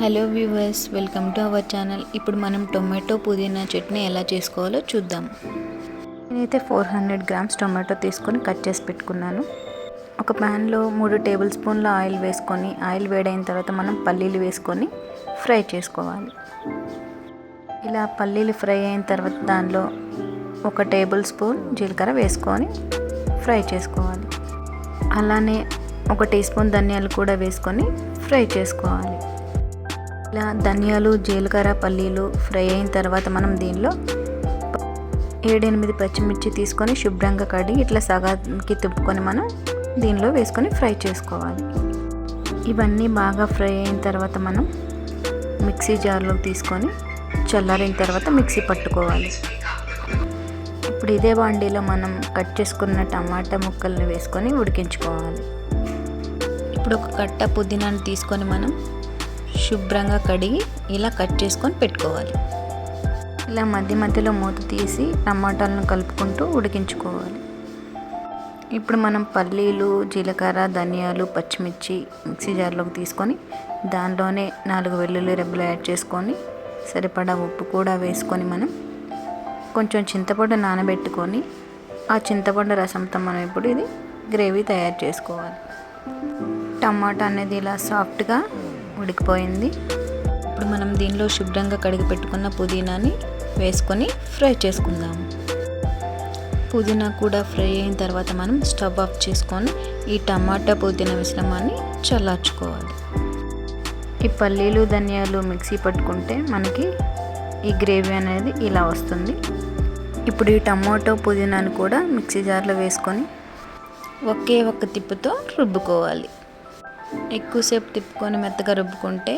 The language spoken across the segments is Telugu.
Hello viewers welcome to our channel. ఇప్పుడు మనం టొమాటో పుదీనా చట్నీ ఎలా చేసుకోవాలో చూద్దాం. నేనైతే ఫోర్ హండ్రెడ్ గ్రామ్స్ టొమాటో తీసుకొని కట్ చేసి పెట్టుకున్నాను. ఒక ప్యాన్లో మూడు టేబుల్ స్పూన్ల ఆయిల్ వేసుకొని ఆయిల్ వేడైన తర్వాత మనం పల్లీలు వేసుకొని ఫ్రై చేసుకోవాలి. ఇలా పల్లీలు ఫ్రై అయిన తర్వాత దానిలో ఒక టేబుల్ స్పూన్ జీలకర్ర వేసుకొని ఫ్రై చేసుకోవాలి. అలానే ఒక టీ స్పూన్ ధనియాలు కూడా వేసుకొని ఫ్రై చేసుకోవాలి. ఇలా ధనియాలు జీలకర్ర పల్లీలు ఫ్రై అయిన తర్వాత మనం దీనిలో ఏడెనిమిది పచ్చిమిర్చి తీసుకొని శుభ్రంగా కడిగి ఇట్లా సగానికి తిప్పుకొని మనం దీనిలో వేసుకొని ఫ్రై చేసుకోవాలి. ఇవన్నీ బాగా ఫ్రై అయిన తర్వాత మనం మిక్సీ జార్లో తీసుకొని చల్లారిన తర్వాత మిక్సీ పట్టుకోవాలి. ఇప్పుడు ఇదే బాండీలో మనం కట్ చేసుకున్న టమాటా ముక్కల్ని వేసుకొని ఉడికించుకోవాలి. ఇప్పుడు ఒక కట్ట పుదీనాను తీసుకొని మనం శుభ్రంగా కడిగి ఇలా కట్ చేసుకొని పెట్టుకోవాలి. ఇలా మధ్య మధ్యలో మూత తీసి టమాటాలను కలుపుకుంటూ ఉడికించుకోవాలి. ఇప్పుడు మనం పల్లీలు జీలకర్ర ధనియాలు పచ్చిమిర్చి మిక్సీ జార్లోకి తీసుకొని దానిలోనే నాలుగు వెల్లుల్లి రెబ్బలు యాడ్ చేసుకొని సరిపడా ఉప్పు కూడా వేసుకొని మనం కొంచెం చింతపండు నానబెట్టుకొని ఆ చింతపండు రసంతో మనం ఇప్పుడు ఇది గ్రేవీ తయారు చేసుకోవాలి. టమాటా అనేది ఇలా సాఫ్ట్గా ఉడికిపోయింది. ఇప్పుడు మనం దీనిలో శుభ్రంగా కడిగి పెట్టుకున్న పుదీనాని వేసుకొని ఫ్రై చేసుకుందాము పుదీనా కూడా ఫ్రై అయిన తర్వాత మనం స్టవ్ ఆఫ్ చేసుకొని ఈ టమాటా పుదీనా మిశ్రమాన్ని చల్లార్చుకోవాలి. ఈ పల్లీలు ధనియాలు మిక్సీ పట్టుకుంటే మనకి ఈ గ్రేవీ అనేది ఇలా వస్తుంది. ఇప్పుడు ఈ టమాటో పుదీనాను కూడా మిక్సీ జార్లో వేసుకొని ఒకే ఒక్క తిప్పుతో రుబ్బుకోవాలి. ఎక్కువసేపు తిప్పుకొని మెత్తగా రుబ్బుకుంటే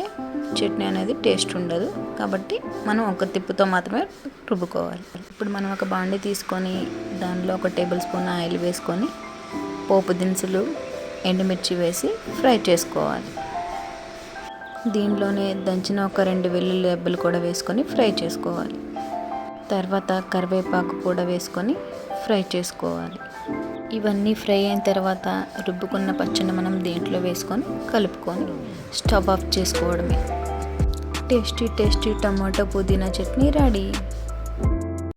చట్నీ అనేది టేస్ట్ ఉండదు. కాబట్టి మనం ఒక తిప్పుతో మాత్రమే రుబ్బుకోవాలి. ఇప్పుడు మనం ఒక బాండి తీసుకొని దానిలో ఒక టేబుల్ స్పూన్ ఆయిల్ వేసుకొని పోపు దినుసులు ఎండుమిర్చి వేసి ఫ్రై చేసుకోవాలి. దీనిలోనే దంచిన ఒక రెండు వెల్లుల్లి రెబ్బలు కూడా వేసుకొని ఫ్రై చేసుకోవాలి. తర్వాత కరివేపాకు కూడా వేసుకొని ఫ్రై చేసుకోవాలి. ఇవన్నీ ఫ్రై అయిన తర్వాత రుబ్బుకున్న పచ్చని మనం దేంట్లో వేసుకొని కలుపుకొని స్టవ్ ఆఫ్ చేసుకోవడమే. టేస్టీ టేస్టీ టమాటో పుదీనా చట్నీ రెడీ.